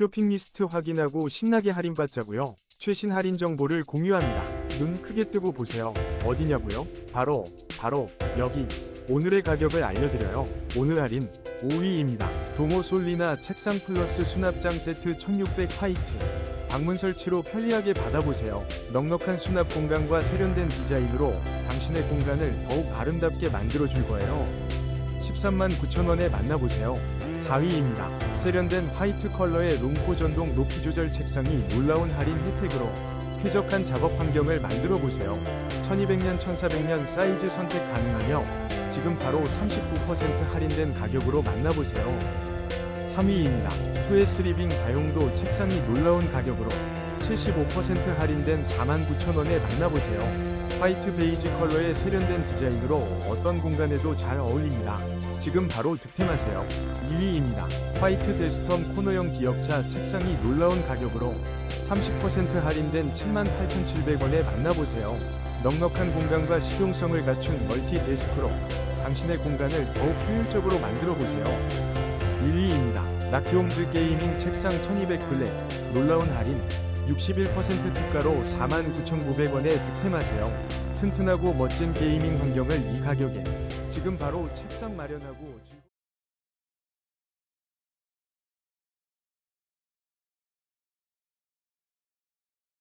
쇼핑 리스트 확인하고 신나게 할인받자고요. 최신 할인 정보를 공유합니다. 눈 크게 뜨고 보세요. 어디냐고요? 바로 바로 여기. 오늘의 가격을 알려드려요. 오늘 할인 5위입니다. 도모 솔리나 책상 플러스 수납장 세트 1600 화이트. 방문 설치로 편리하게 받아보세요. 넉넉한 수납 공간과 세련된 디자인으로 당신의 공간을 더욱 아름답게 만들어줄 거예요. 13만 9천원에 만나보세요. 4위입니다. 세련된 화이트 컬러의 롱코 전동 높이 조절 책상이 놀라운 할인 혜택으로 쾌적한 작업 환경을 만들어 보세요. 1200년, 1400년 사이즈 선택 가능하며 지금 바로 39% 할인된 가격으로 만나보세요. 3위입니다. 2S 리빙 다용도 책상이 놀라운 가격으로 75% 할인된 49,000원에 만나보세요. 화이트 베이지 컬러의 세련된 디자인으로 어떤 공간에도 잘 어울립니다. 지금 바로 득템하세요. 2위입니다. 화이트 데스텀 코너형 기역자 책상이 놀라운 가격으로 30% 할인된 78,700원에 만나보세요. 넉넉한 공간과 실용성을 갖춘 멀티 데스크로 당신의 공간을 더욱 효율적으로 만들어 보세요. 1위입니다. 나키홈즈 게이밍 책상 1200 블랙 놀라운 할인 61% 특가로 49,900원에 득템하세요. 튼튼하고 멋진 게이밍 환경을 이 가격에 지금 바로 책상 마련하고 주-